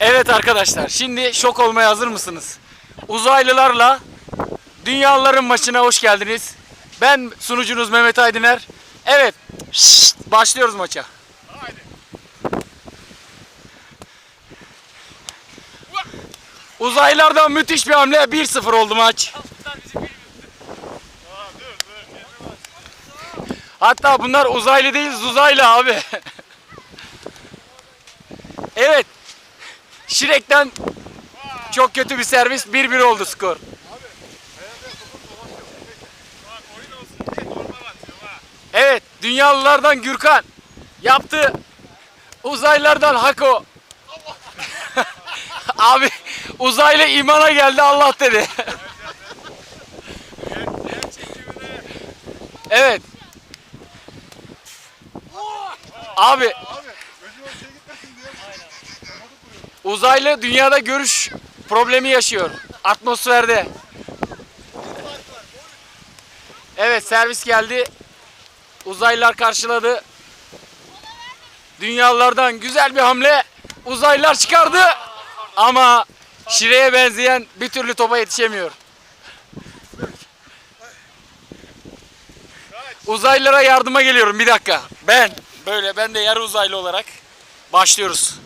Evet arkadaşlar şimdi şok olmaya hazır mısınız? Uzaylılarla dünyaların maçına hoş geldiniz. Ben sunucunuz Mehmet Aydıner. Evet şşt, başlıyoruz maça. Uzaylılardan müthiş bir hamle 1-0 oldu maç. Hatta bunlar uzaylı değil uzaylı abi. evet. Şirek'ten çok kötü bir servis 1-1 oldu skor. Evet, dünyalılardan Gürkan yaptı. Uzaylılardan Hako. Abi uzaylı imana geldi Allah dedi. evet. Abi uzaylı dünyada görüş problemi yaşıyor. Atmosferde. Evet servis geldi. Uzaylılar karşıladı. Dünyalılardan güzel bir hamle. Uzaylılar çıkardı. Ama Şire'ye benzeyen bir türlü topa yetişemiyor. Uzaylılara yardıma geliyorum bir dakika. Ben böyle ben de yarı uzaylı olarak başlıyoruz.